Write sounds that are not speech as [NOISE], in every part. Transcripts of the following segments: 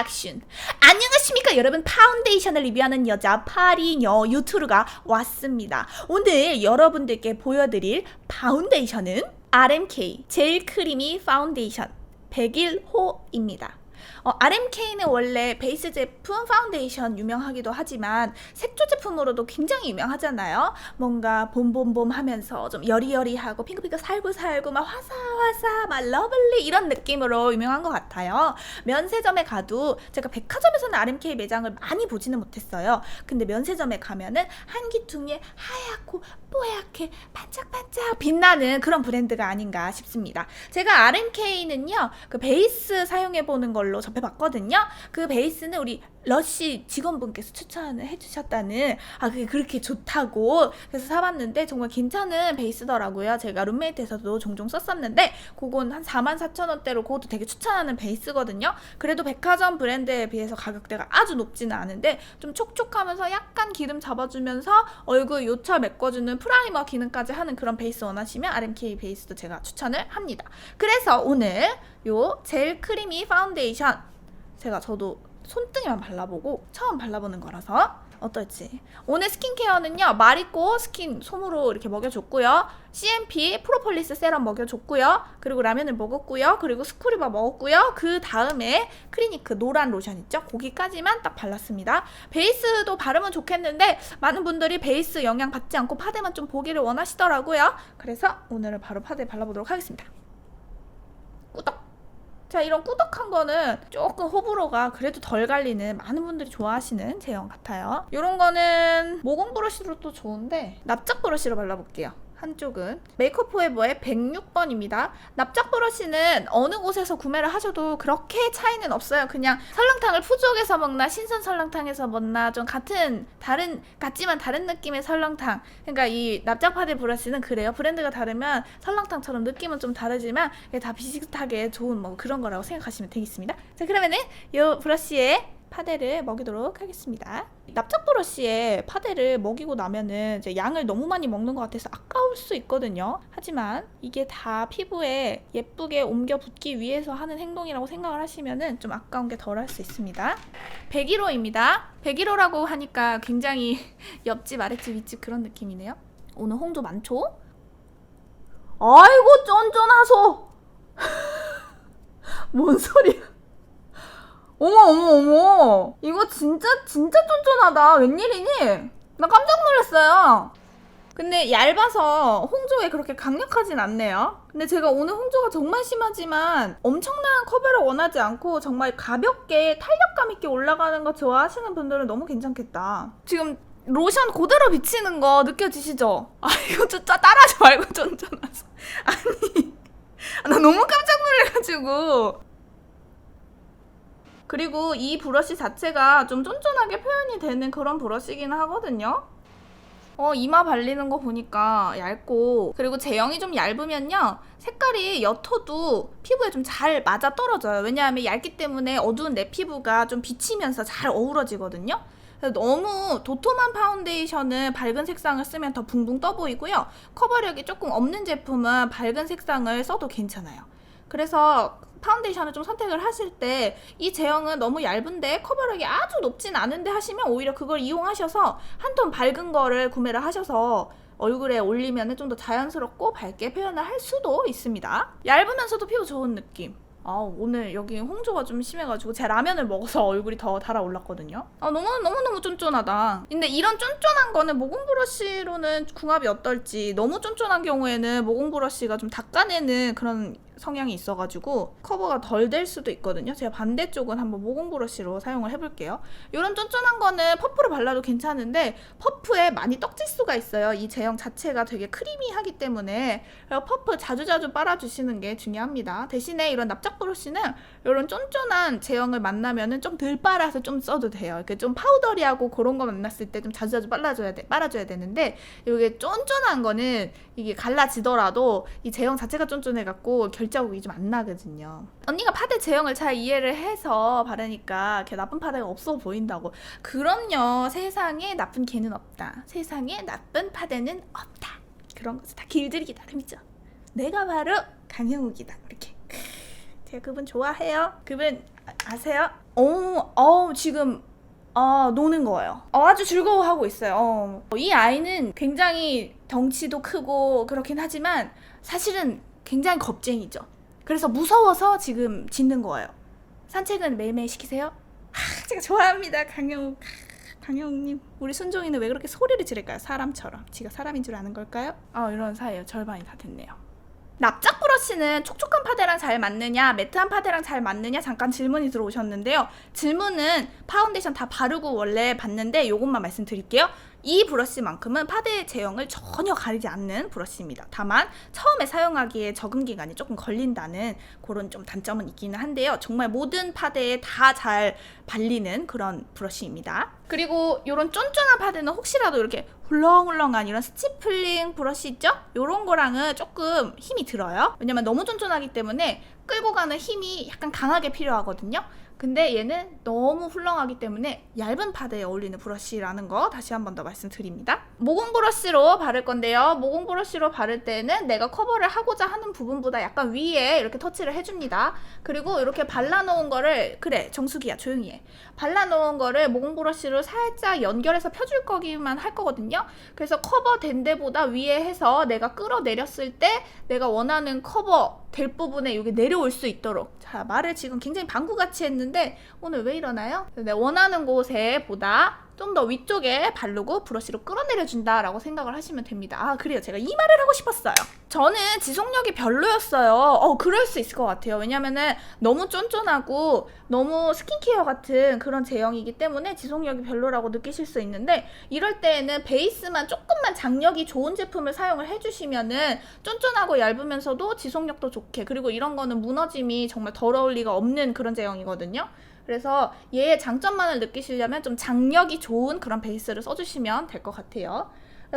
액션 안녕하십니까 여러분. 파운데이션을 리뷰하는 여자 파리녀 유튜브가 왔습니다. 오늘 여러분들께 보여드릴 파운데이션은 RMK 젤 크리미 파운데이션 101호입니다 어, RMK는 원래 베이스 제품 파운데이션 유명하기도 하지만 색조 제품으로도 굉장히 유명하잖아요. 뭔가 봄봄봄 하면서 좀 여리여리하고 핑크핑크 살고살고 막 화사화사 막 러블리 이런 느낌으로 유명한 것 같아요. 면세점에 가도 제가 백화점에서는 RMK 매장을 많이 보지는 못했어요. 근데 면세점에 가면은 한 기퉁에 하얗고 뽀얗게 반짝반짝 빛나는 그런 브랜드가 아닌가 싶습니다. 제가 RMK는요, 그 베이스 사용해보는 걸로 접해봤거든요. 그 베이스는 우리 러쉬 직원분께서 추천을 해주셨다는, 아, 그게 그렇게 좋다고. 그래서 사봤는데 정말 괜찮은 베이스더라고요. 제가 룸메이트에서도 종종 썼었는데, 그건 한 44,000원대로 그것도 되게 추천하는 베이스거든요. 그래도 백화점 브랜드에 비해서 가격대가 아주 높지는 않은데, 좀 촉촉하면서 약간 기름 잡아주면서 얼굴 요철 메꿔주는 프라이머 기능까지 하는 그런 베이스 원하시면 RMK 베이스도 제가 추천을 합니다. 그래서 오늘 요 젤 크리미 파운데이션. 제가 저도 손등에만 발라보고 처음 발라보는 거라서 어떨지. 오늘 스킨케어는요 마리코 스킨 솜으로 이렇게 먹여줬고요. CMP 프로폴리스 세럼 먹여줬고요. 그리고 라면을 먹었고요. 그리고 스쿠리바 먹었고요. 그 다음에 크리니크 노란 로션 있죠? 거기까지만 딱 발랐습니다. 베이스도 바르면 좋겠는데 많은 분들이 베이스 영향 받지 않고 파데만 좀 보기를 원하시더라고요. 그래서 오늘은 바로 파데 발라보도록 하겠습니다. 꾸덕 자 이런 꾸덕한 거는 조금 호불호가 그래도 덜 갈리는 많은 분들이 좋아하시는 제형 같아요. 이런 거는 모공 브러쉬로 또 좋은데 납작 브러쉬로 발라볼게요 한쪽은 메이크업 포에버의 106번입니다. 납작 브러쉬는 어느 곳에서 구매를 하셔도 그렇게 차이는 없어요. 그냥 설렁탕을 푸주옥에서 먹나 신선 설렁탕에서 먹나 좀 같은 다른 같지만 다른 느낌의 설렁탕. 그러니까 이 납작 파데 브러쉬는 그래요. 브랜드가 다르면 설렁탕처럼 느낌은 좀 다르지만 다 비슷하게 좋은 뭐 그런 거라고 생각하시면 되겠습니다. 자 그러면은 이 브러쉬에 파데를 먹이도록 하겠습니다. 납작 브러쉬에 파데를 먹이고 나면은 이제 양을 너무 많이 먹는 것 같아서 아까울 수 있거든요. 하지만 이게 다 피부에 예쁘게 옮겨 붙기 위해서 하는 행동이라고 생각을 하시면은 좀 아까운 게 덜 할 수 있습니다. 101호입니다. 101호라고 하니까 굉장히 [LAUGHS] 옆집, 아랫집, 윗집 그런 느낌이네요. 오늘 홍조 많죠? 아이고 쫀쫀하소. [LAUGHS] 뭔 소리야? 어머 어머 어머. 이거 진짜 진짜 쫀쫀하다. 웬일이니? 나 깜짝 놀랐어요. 근데 얇아서 홍조에 그렇게 강력하진 않네요. 근데 제가 오늘 홍조가 정말 심하지만 엄청난 커버를 원하지 않고 정말 가볍게 탄력감 있게 올라가는 거 좋아하시는 분들은 너무 괜찮겠다. 지금 로션 그대로 비치는 거 느껴지시죠? 아 이거 좀 따- 따라하지 말고 쫀쫀하서 아니. 나 너무 깜짝 놀래가지고 그리고 이 브러쉬 자체가 좀 쫀쫀하게 표현이 되는 그런 브러쉬긴 하거든요. 어, 이마 발리는 거 보니까 얇고, 그리고 제형이 좀 얇으면요, 색깔이 옅어도 피부에 좀 잘 맞아 떨어져요. 왜냐하면 얇기 때문에 어두운 내 피부가 좀 비치면서 잘 어우러지거든요. 너무 도톰한 파운데이션은 밝은 색상을 쓰면 더 붕붕 떠 보이고요. 커버력이 조금 없는 제품은 밝은 색상을 써도 괜찮아요. 그래서 파운데이션을 좀 선택을 하실 때 이 제형은 너무 얇은데 커버력이 아주 높진 않은데 하시면 오히려 그걸 이용하셔서 한 톤 밝은 거를 구매를 하셔서 얼굴에 올리면 좀 더 자연스럽고 밝게 표현을 할 수도 있습니다. 얇으면서도 피부 좋은 느낌. 아 오늘 여기 홍조가 좀 심해가지고 제 라면을 먹어서 [LAUGHS] 얼굴이 더 달아올랐거든요. 아 너무 너무 너무 쫀쫀하다. 근데 이런 쫀쫀한 거는 모공 브러쉬로는 궁합이 어떨지 너무 쫀쫀한 경우에는 모공 브러쉬가 좀 닦아내는 그런 성향이 있어가지고 커버가 덜 될 수도 있거든요. 제가 반대쪽은 한번 모공 브러쉬로 사용을 해볼게요. 이런 쫀쫀한 거는 퍼프로 발라도 괜찮은데 퍼프에 많이 떡질 수가 있어요. 이 제형 자체가 되게 크리미하기 때문에 퍼프 자주자주 빨아주시는 게 중요합니다. 대신에 이런 납작 브러쉬는 이런 쫀쫀한 제형을 만나면은 좀 덜 빨아서 좀 써도 돼요. 이렇게 좀 파우더리하고 그런 거 만났을 때 좀 자주자주 빨아줘야 돼, 빨아줘야 되는데 이게 쫀쫀한 거는 이게 갈라지더라도 이 제형 자체가 쫀쫀해갖고 결 자국이 좀 안 나거든요. 언니가 파데 제형을 잘 이해를 해서 바르니까 이렇게 나쁜 파데가 없어 보인다고. 그럼요. 세상에 나쁜 개는 없다. 세상에 나쁜 파데는 없다. 그런 것을 다 길들이기 나름이죠. 내가 바로 강형욱이다. 이렇게. [LAUGHS] 제가 그분 좋아해요. 그분 아, 아세요? 어, 어 지금 아, 노는 거예요. 어, 아주 즐거워하고 있어요. 어. 이 아이는 굉장히 덩치도 크고 그렇긴 하지만 사실은 굉장히 겁쟁이죠. 그래서 무서워서 지금 짖는 거예요. 산책은 매일매일 시키세요? 아, 제가 좋아합니다. 강영욱. 아, 강영욱님. 우리 순종이는 왜 그렇게 소리를 지를까요? 사람처럼. 지가 사람인 줄 아는 걸까요? 아, 이런 사이에 절반이 다 됐네요. 납작 브러쉬는 촉촉한 파데랑 잘 맞느냐, 매트한 파데랑 잘 맞느냐 잠깐 질문이 들어오셨는데요. 질문은 파운데이션 다 바르고 원래 봤는데 이것만 말씀드릴게요. 이 브러쉬만큼은 파데 제형을 전혀 가리지 않는 브러쉬입니다. 다만 처음에 사용하기에 적응 기간이 조금 걸린다는 그런 좀 단점은 있기는 한데요. 정말 모든 파데에 다 잘 발리는 그런 브러쉬입니다. 그리고 이런 쫀쫀한 파데는 혹시라도 이렇게 훌렁훌렁한 이런 스티플링 브러쉬 있죠? 이런 거랑은 조금 힘이 들어요. 왜냐면 너무 쫀쫀하기 때문에 끌고 가는 힘이 약간 강하게 필요하거든요. 근데 얘는 너무 훌렁하기 때문에 얇은 파데에 어울리는 브러쉬라는 거 다시 한 번 더 말씀드립니다. 모공 브러쉬로 바를 건데요. 모공 브러쉬로 바를 때는 내가 커버를 하고자 하는 부분보다 약간 위에 이렇게 터치를 해줍니다. 그리고 이렇게 발라놓은 거를 그래 정수기야 조용히 해. 발라놓은 거를 모공 브러쉬로 살짝 연결해서 펴줄 거기만 할 거거든요. 그래서 커버된 데보다 위에 해서 내가 끌어내렸을 때 내가 원하는 커버 될 부분에 이게 내려올 수 있도록 자 말을 지금 굉장히 방구같이 했는데 오늘 왜 이러나요? 내 원하는 곳에 보다 좀 더 위쪽에 바르고 브러쉬로 끌어내려준다라고 생각을 하시면 됩니다. 아 그래요 제가 이 말을 하고 싶었어요. 저는 지속력이 별로였어요. 어 그럴 수 있을 것 같아요. 왜냐면은 너무 쫀쫀하고 너무 스킨케어 같은 그런 제형이기 때문에 지속력이 별로라고 느끼실 수 있는데 이럴 때에는 베이스만 조금만 장력이 좋은 제품을 사용을 해주시면은 쫀쫀하고 얇으면서도 지속력도 좋게 그리고 이런 거는 무너짐이 정말 더러울 리가 없는 그런 제형이거든요. 그래서 얘의 장점만을 느끼시려면 좀 장력이 좋은 그런 베이스를 써주시면 될 것 같아요.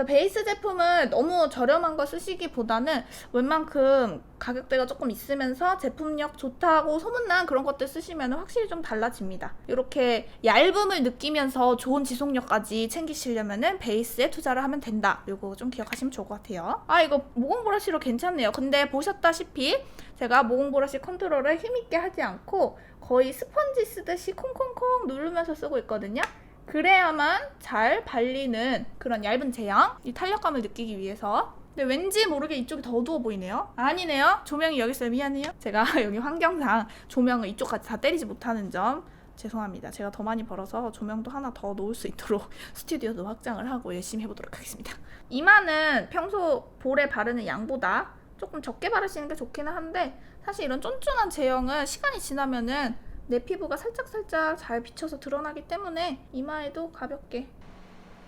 베이스 제품을 너무 저렴한 거 쓰시기보다는 웬만큼 가격대가 조금 있으면서 제품력 좋다고 소문난 그런 것들 쓰시면 확실히 좀 달라집니다. 이렇게 얇음을 느끼면서 좋은 지속력까지 챙기시려면은 베이스에 투자를 하면 된다. 이거 좀 기억하시면 좋을 것 같아요. 아 이거 모공 브러쉬로 괜찮네요. 근데 보셨다시피 제가 모공 브러쉬 컨트롤을 힘있게 하지 않고 거의 스펀지 쓰듯이 콩콩콩 누르면서 쓰고 있거든요. 그래야만 잘 발리는 그런 얇은 제형, 이 탄력감을 느끼기 위해서. 근데 왠지 모르게 이쪽이 더 어두워 보이네요. 아니네요. 조명이 여기 있어요. 미안해요. 제가 [LAUGHS] 여기 환경상 조명을 이쪽까지 다 때리지 못하는 점 죄송합니다. 제가 더 많이 벌어서 조명도 하나 더 놓을 수 있도록 [LAUGHS] 스튜디오도 확장을 하고 열심히 해보도록 하겠습니다. 이마는 평소 볼에 바르는 양보다 조금 적게 바르시는 게 좋기는 한데 사실 이런 쫀쫀한 제형은 시간이 지나면은 내 피부가 살짝살짝 잘 비쳐서 드러나기 때문에 이마에도 가볍게.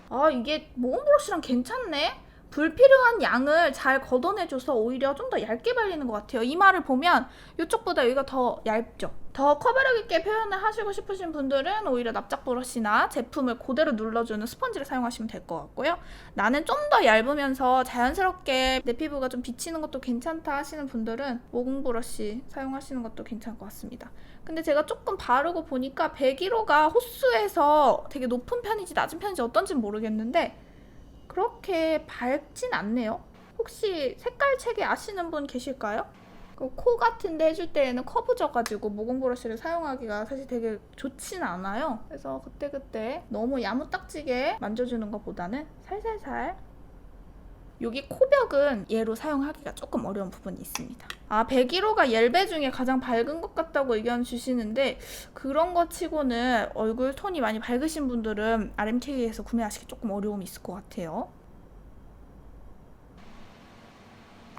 아 이게 모공 브러쉬랑 괜찮네? 불필요한 양을 잘 걷어내줘서 오히려 좀 더 얇게 발리는 것 같아요. 이마를 보면 이쪽보다 여기가 더 얇죠 더 커버력 있게 표현을 하시고 싶으신 분들은 오히려 납작 브러쉬나 제품을 그대로 눌러주는 스펀지를 사용하시면 될 것 같고요 나는 좀 더 얇으면서 자연스럽게 내 피부가 좀 비치는 것도 괜찮다 하시는 분들은 모공 브러쉬 사용하시는 것도 괜찮을 것 같습니다 근데 제가 조금 바르고 보니까 101호가 호수에서 되게 높은 편인지 낮은 편인지 어떤지 모르겠는데 그렇게 밝진 않네요. 혹시 색깔 체계 아시는 분 계실까요? 그코 같은 데 해줄 때에는 커브 져가지고 모공 브러쉬를 사용하기가 사실 되게 좋진 않아요. 그래서 그때그때 너무 야무딱지게 만져주는 것보다는 살살살 여기 코벽은 얘로 사용하기가 조금 어려운 부분이 있습니다. 아, 101호가 옐베 중에 가장 밝은 것 같다고 의견 주시는데 그런 것 치고는 얼굴 톤이 많이 밝으신 분들은 RMK에서 구매하시기 조금 어려움이 있을 것 같아요.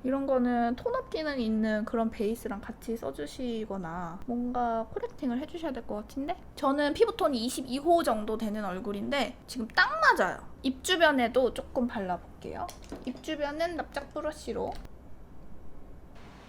이런 거는 톤업 기능 있는 그런 베이스랑 같이 써주시거나 뭔가 코렉팅을 해주셔야 될 것 같은데 저는 피부톤이 22호 정도 되는 얼굴인데 지금 딱 맞아요. 입 주변에도 조금 발라볼게요. 입 주변은 납작 브러쉬로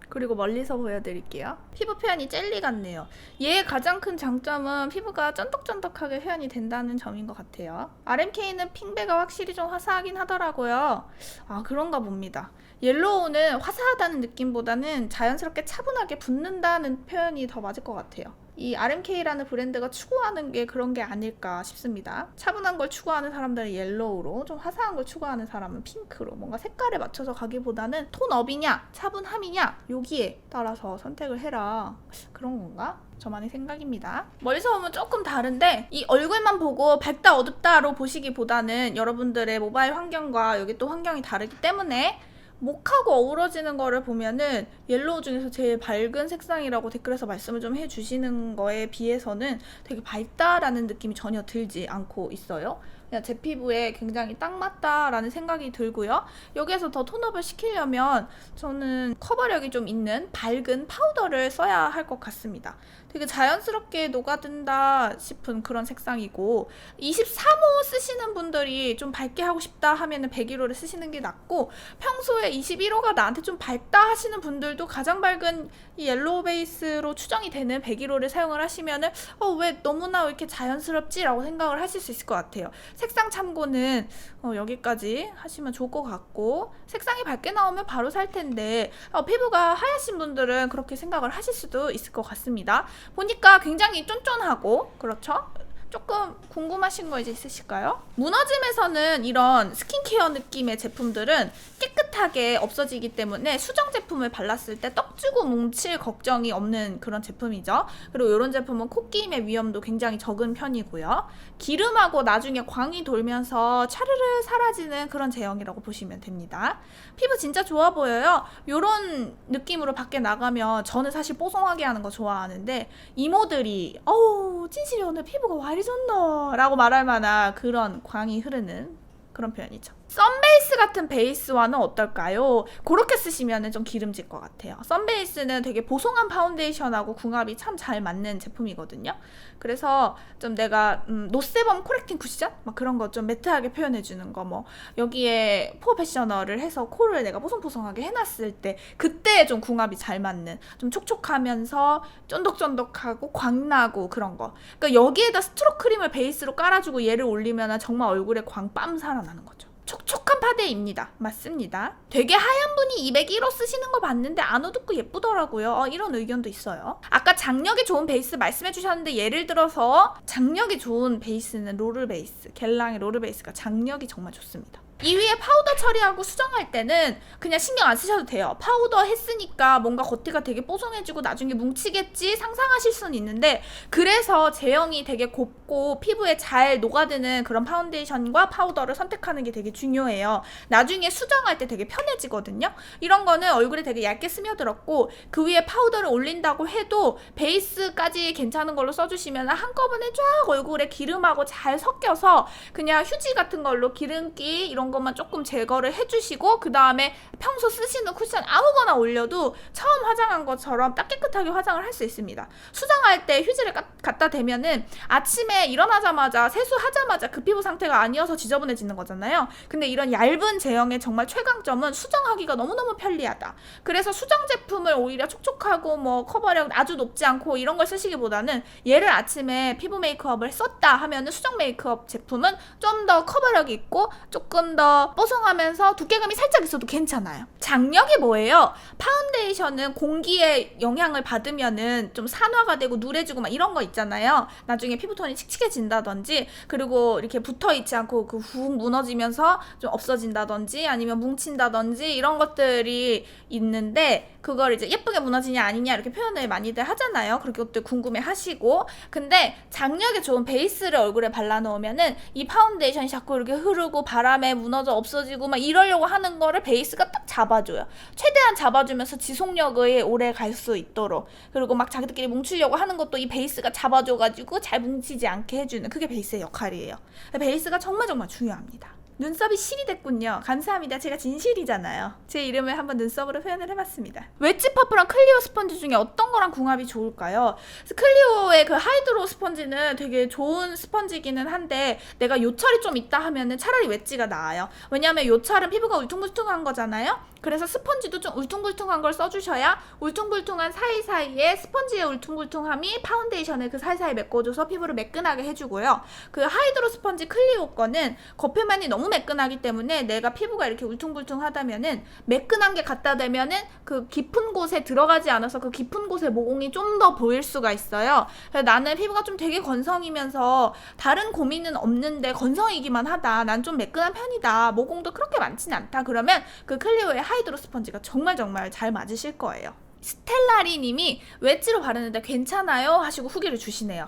그리고 멀리서 보여드릴게요. 피부 표현이 젤리 같네요. 얘의 가장 큰 장점은 피부가 쫀득쫀득하게 표현이 된다는 점인 것 같아요. RMK는 핑배가 확실히 좀 화사하긴 하더라고요. 아 그런가 봅니다. 옐로우는 화사하다는 느낌보다는 자연스럽게 차분하게 붓는다는 표현이 더 맞을 것 같아요. 이 RMK라는 브랜드가 추구하는 게 그런 게 아닐까 싶습니다. 차분한 걸 추구하는 사람들은 옐로우로, 좀 화사한 걸 추구하는 사람은 핑크로, 뭔가 색깔에 맞춰서 가기보다는 톤업이냐, 차분함이냐, 여기에 따라서 선택을 해라. 그런 건가? 저만의 생각입니다. 멀리서 보면 조금 다른데 이 얼굴만 보고 밝다 어둡다로 보시기보다는 여러분들의 모바일 환경과 여기 또 환경이 다르기 때문에 목하고 어우러지는 거를 보면은 옐로우 중에서 제일 밝은 색상이라고 댓글에서 말씀을 좀 해주시는 거에 비해서는 되게 밝다라는 느낌이 전혀 들지 않고 있어요. 그냥 제 피부에 굉장히 딱 맞다라는 생각이 들고요. 여기에서 더 톤업을 시키려면 저는 커버력이 좀 있는 밝은 파우더를 써야 할 것 같습니다. 되게 자연스럽게 녹아든다 싶은 그런 색상이고 23호 쓰시는 분들이 좀 밝게 하고 싶다 하면은 101호를 쓰시는 게 낫고 평소에 21호가 나한테 좀 밝다 하시는 분들도 가장 밝은 이 옐로우 베이스로 추정이 되는 101호를 사용을 하시면은 어 왜 너무나 왜 이렇게 자연스럽지라고 생각을 하실 수 있을 것 같아요. 색상 참고는 어, 여기까지 하시면 좋을 것 같고 색상이 밝게 나오면 바로 살 텐데 어, 피부가 하얗신 분들은 그렇게 생각을 하실 수도 있을 것 같습니다. 보니까 굉장히 쫀쫀하고 그렇죠? 조금 궁금하신 거 이제 있으실까요? 무너짐에서는 이런 스킨케어 느낌의 제품들은 깨끗하게 없어지기 때문에 수정 제품을 발랐을 때 떡지고 뭉칠 걱정이 없는 그런 제품이죠. 그리고 이런 제품은 코끼임의 위험도 굉장히 적은 편이고요. 기름하고 나중에 광이 돌면서 차르르 사라지는 그런 제형이라고 보시면 됩니다. 피부 진짜 좋아 보여요. 이런 느낌으로 밖에 나가면 저는 사실 뽀송하게 하는 거 좋아하는데 이모들이 어우 찐실이 오늘 피부가 와 이리 좋노 라고 말할 만한 그런 광이 흐르는 그런 표현이죠. 썬베이스 같은 베이스와는 어떨까요? 그렇게 쓰시면 좀 기름질 것 같아요. 썬베이스는 되게 보송한 파운데이션하고 궁합이 참 잘 맞는 제품이거든요. 그래서 좀 내가 음, 노세범 코렉팅 쿠션 막 그런 거 좀 매트하게 표현해 주는 거 뭐 여기에 포페셔널을 해서 코를 내가 보송보송하게 해놨을 때 그때 좀 궁합이 잘 맞는 좀 촉촉하면서 쫀득쫀득하고 광나고 그런 거. 그러니까 여기에다 스트로 크림을 베이스로 깔아주고 얘를 올리면 정말 얼굴에 광 빰 살아나는 거죠. 촉촉한 파데입니다. 맞습니다. 되게 하얀 분이 201호 쓰시는 거 봤는데 안 어둡고 예쁘더라고요. 어, 이런 의견도 있어요. 아까 장력이 좋은 베이스 말씀해 주셨는데 예를 들어서 장력이 좋은 베이스는 롤을 베이스, 겔랑의 롤을 베이스가 장력이 정말 좋습니다. 이 위에 파우더 처리하고 수정할 때는 그냥 신경 안 쓰셔도 돼요. 파우더 했으니까 뭔가 겉에가 되게 뽀송해지고 나중에 뭉치겠지 상상하실 수는 있는데 그래서 제형이 되게 곱고 피부에 잘 녹아드는 그런 파운데이션과 파우더를 선택하는 게 되게 중요해요. 나중에 수정할 때 되게 편해지거든요. 이런 거는 얼굴에 되게 얇게 스며들었고 그 위에 파우더를 올린다고 해도 베이스까지 괜찮은 걸로 써주시면 한꺼번에 쫙 얼굴에 기름하고 잘 섞여서 그냥 휴지 같은 걸로 기름기 이런 것만 조금 제거를 해주시고 그 다음에 평소 쓰시는 쿠션 아무거나 올려도 처음 화장한 것처럼 딱 깨끗하게 화장을 할 수 있습니다. 수정할 때 휴지를 까- 갖다 대면은 아침에 일어나자마자 세수하자마자 그 피부 상태가 아니어서 지저분해지는 거잖아요. 근데 이런 얇은 제형의 정말 최강점은 수정하기가 너무너무 편리하다. 그래서 수정 제품을 오히려 촉촉하고 뭐 커버력 아주 높지 않고 이런 걸 쓰시기보다는 얘를 아침에 피부 메이크업을 썼다 하면은 수정 메이크업 제품은 좀 더 커버력 있고 조금 더 뽀송하면서 두께감이 살짝 있어도 괜찮아요. 장력이 뭐예요? 파운데이션은 공기의 영향을 받으면은 좀 산화가 되고 누래지고 막 이런 거 있잖아요. 나중에 피부톤이 칙칙해진다든지 그리고 이렇게 붙어 있지 않고 그 훅 무너지면서 좀 없어진다든지 아니면 뭉친다든지 이런 것들이 있는데 그걸 이제 예쁘게 무너지냐 아니냐 이렇게 표현을 많이들 하잖아요. 그렇게 것들 궁금해 하시고 근데 장력이 좋은 베이스를 얼굴에 발라 놓으면은 이 파운데이션이 자꾸 이렇게 흐르고 바람에 무너져 없어지고 막 이러려고 하는 거를 베이스가 딱 잡아줘요. 최대한 잡아주면서 지속력을 오래 갈 수 있도록 그리고 막 자기들끼리 뭉치려고 하는 것도 이 베이스가 잡아줘가지고 잘 뭉치지 않게 해주는 그게 베이스의 역할이에요. 베이스가 정말 정말 중요합니다. 눈썹이 실이 됐군요. 감사합니다. 제가 진실이잖아요. 제 이름을 한번 눈썹으로 표현을 해봤습니다. 웨지 퍼프랑 클리오 스펀지 중에 어떤 거랑 궁합이 좋을까요? 클리오의 그 하이드로 스펀지는 되게 좋은 스펀지기는 한데 내가 요철이 좀 있다 하면은 차라리 웨지가 나아요. 왜냐하면 요철은 피부가 울퉁불퉁한 거잖아요. 그래서 스펀지도 좀 울퉁불퉁한 걸 써주셔야 울퉁불퉁한 사이사이에 스펀지의 울퉁불퉁함이 파운데이션을 그 사이사이에 메꿔줘서 피부를 매끈하게 해주고요. 그 하이드로 스펀지 클리오 거는 겉표면이 너무 너무 매끈하기 때문에 내가 피부가 이렇게 울퉁불퉁하다면은 매끈한 게 갖다 대면은 그 깊은 곳에 들어가지 않아서 그 깊은 곳에 모공이 좀 더 보일 수가 있어요. 나는 피부가 좀 되게 건성이면서 다른 고민은 없는데 건성이기만 하다. 난 좀 매끈한 편이다. 모공도 그렇게 많지는 않다. 그러면 그 클리오의 하이드로 스펀지가 정말 정말 잘 맞으실 거예요. 스텔라리 님이 웨지로 바르는데 괜찮아요? 하시고 후기를 주시네요.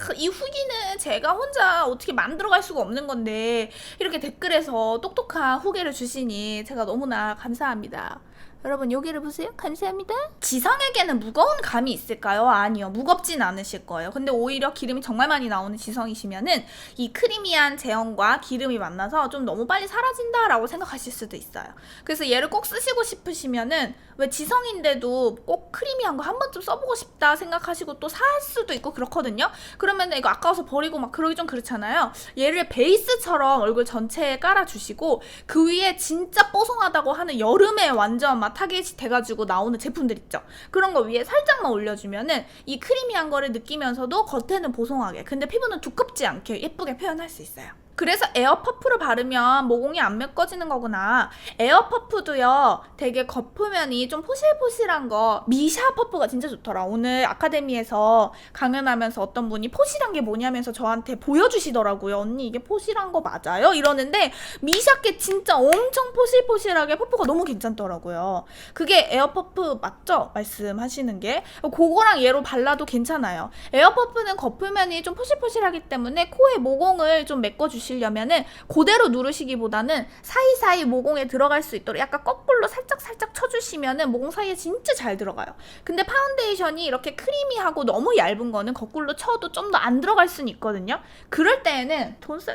하, 이 후기는 제가 혼자 어떻게 만들어갈 수가 없는 건데 이렇게 댓글에서 똑똑한 후기를 주시니 제가 너무나 감사합니다. 여러분 여기를 보세요. 감사합니다. 지성에게는 무거운 감이 있을까요? 아니요. 무겁진 않으실 거예요. 근데 오히려 기름이 정말 많이 나오는 지성이시면은 이 크리미한 제형과 기름이 만나서 좀 너무 빨리 사라진다라고 생각하실 수도 있어요. 그래서 얘를 꼭 쓰시고 싶으시면은 왜 지성인데도 꼭 크리미한 거 한 번쯤 써보고 싶다 생각하시고 또 살 수도 있고 그렇거든요. 그러면 이거 아까워서 버리고 막 그러기 좀 그렇잖아요. 얘를 베이스처럼 얼굴 전체에 깔아주시고 그 위에 진짜 뽀송하다고 하는 여름에 완전 막 타겟이 돼가지고 나오는 제품들 있죠. 그런 거 위에 살짝만 올려주면은 이 크리미한 거를 느끼면서도 겉에는 보송하게 근데 피부는 두껍지 않게 예쁘게 표현할 수 있어요. 그래서 에어퍼프를 바르면 모공이 안 메꿔지는 거구나. 에어퍼프도요, 되게 겉표면이 좀 포실포실한 거, 미샤 퍼프가 진짜 좋더라. 오늘 아카데미에서 강연하면서 어떤 분이 포실한 게 뭐냐면서 저한테 보여주시더라고요. 언니 이게 포실한 거 맞아요? 이러는데, 미샤께 진짜 엄청 포실포실하게 퍼프가 너무 괜찮더라고요. 그게 에어퍼프 맞죠? 말씀하시는 게. 그거랑 얘로 발라도 괜찮아요. 에어퍼프는 겉표면이 좀 포실포실하기 때문에 코에 모공을 좀 메꿔주시 려면은 그대로 누르시기보다는 사이사이 모공에 들어갈 수 있도록 약간 거꾸로 살짝 살짝 쳐주시면은 모공 사이에 진짜 잘 들어가요. 근데 파운데이션이 이렇게 크리미하고 너무 얇은 거는 거꾸로 쳐도 좀 더 안 들어갈 수는 있거든요. 그럴 때에는 돈 쓰... 아,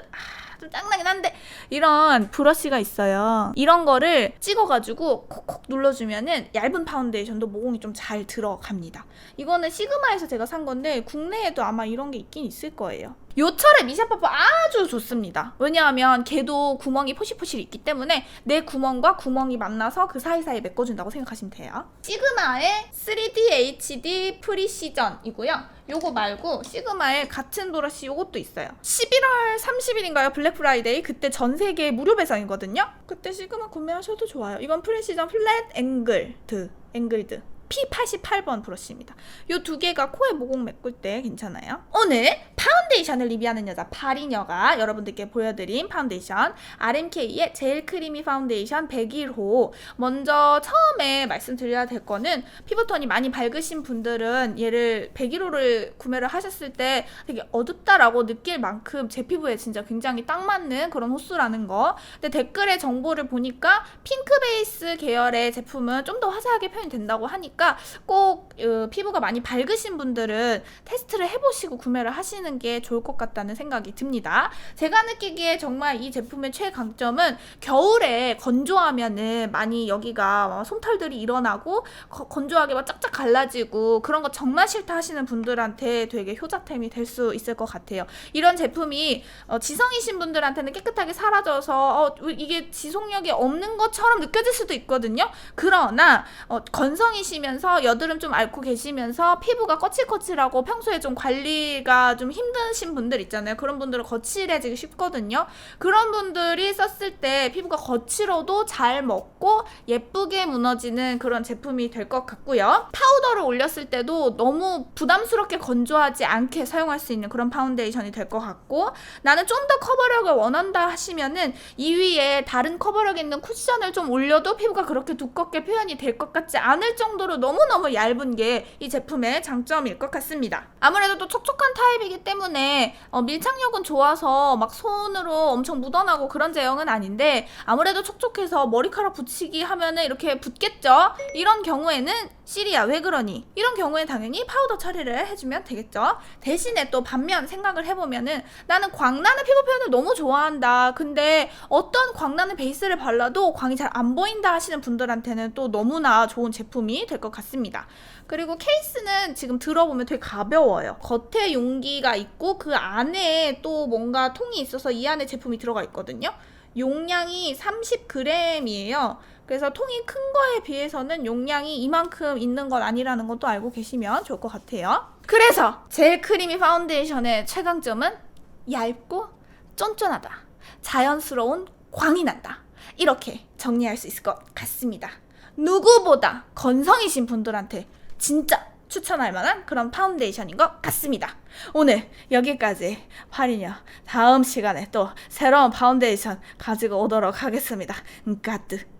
좀 짱나긴 한데 이런 브러쉬가 있어요. 이런 거를 찍어가지고 콕콕 눌러주면은 얇은 파운데이션도 모공이 좀 잘 들어갑니다. 이거는 시그마에서 제가 산 건데 국내에도 아마 이런 게 있긴 있을 거예요. 요철의 미샤퍼프 아주 좋습니다. 왜냐하면 걔도 구멍이 포실포실 있기 때문에 내 구멍과 구멍이 만나서 그 사이사이에 메꿔준다고 생각하시면 돼요. 시그마의 3D HD 프리시전이고요. 요거 말고 시그마의 같은 브러쉬 요것도 있어요. 11월 30일인가요? 블랙 프라이데이 그때 전 세계 무료 배송이거든요. 그때 시그마 구매하셔도 좋아요. 이건 프리시전 플랫 앵글드 앵글드 P88번 브러쉬입니다. 요두 개가 코에 모공 메꿀 때 괜찮아요. 오늘 파운데이션을 리뷰하는 여자 파리녀가 여러분들께 보여드린 파운데이션 RMK의 제일 크리미 파운데이션 101호 먼저 처음에 말씀드려야 될 거는 피부톤이 많이 밝으신 분들은 얘를 101호를 구매를 하셨을 때 되게 어둡다라고 느낄 만큼 제 피부에 진짜 굉장히 딱 맞는 그런 호수라는 거 근데 댓글에 정보를 보니까 핑크 베이스 계열의 제품은 좀 더 화사하게 표현이 된다고 하니까 꼭 어, 피부가 많이 밝으신 분들은 테스트를 해보시고 구매를 하시는 게 좋을 것 같다는 생각이 듭니다. 제가 느끼기에 정말 이 제품의 최강점은 겨울에 건조하면은 많이 여기가 막 솜털들이 일어나고 거- 건조하게 막 짝짝 갈라지고 그런 거 정말 싫다 하시는 분들한테 되게 효자템이 될 수 있을 것 같아요. 이런 제품이 어, 지성이신 분들한테는 깨끗하게 사라져서 어, 왜 이게 지속력이 없는 것처럼 느껴질 수도 있거든요. 그러나 어, 건성이시면 서 여드름 좀 앓고 계시면서 피부가 거칠거칠하고 평소에 좀 관리가 좀 힘드신 분들 있잖아요. 그런 분들은 거칠해지기 쉽거든요. 그런 분들이 썼을 때 피부가 거칠어도 잘 먹고 예쁘게 무너지는 그런 제품이 될 것 같고요. 파우더를 올렸을 때도 너무 부담스럽게 건조하지 않게 사용할 수 있는 그런 파운데이션이 될 것 같고 나는 좀 더 커버력을 원한다 하시면은 이 위에 다른 커버력 있는 쿠션을 좀 올려도 피부가 그렇게 두껍게 표현이 될 것 같지 않을 정도로 너무너무 얇은 게 이 제품의 장점일 것 같습니다. 아무래도 또 촉촉한 타입이기 때문에 어, 밀착력은 좋아서 막 손으로 엄청 묻어나고 그런 제형은 아닌데 아무래도 촉촉해서 머리카락 붙이기 하면은 이렇게 붙겠죠? 이런 경우에는 시리야 왜 그러니? 이런 경우에 당연히 파우더 처리를 해주면 되겠죠? 대신에 또 반면 생각을 해보면은 나는 광나는 피부 표현을 너무 좋아한다. 근데 어떤 광나는 베이스를 발라도 광이 잘 안 보인다 하시는 분들한테는 또 너무나 좋은 제품이 될 것 같습니다. 그리고 케이스는 지금 들어보면 되게 가벼워요. 겉에 용기가 있고 그 안에 또 뭔가 통이 있어서 이 안에 제품이 들어가 있거든요. 용량이 30g이에요. 그래서 통이 큰 거에 비해서는 용량이 이만큼 있는 건 아니라는 것도 알고 계시면 좋을 것 같아요. 그래서 젤 크리미 파운데이션의 최강점은 얇고 쫀쫀하다. 자연스러운 광이 난다. 이렇게 정리할 수 있을 것 같습니다. 누구보다 건성이신 분들한테 진짜 추천할 만한 그런 파운데이션인 것 같습니다. 오늘 여기까지 파리녀 다음 시간에 또 새로운 파운데이션 가지고 오도록 하겠습니다. 가드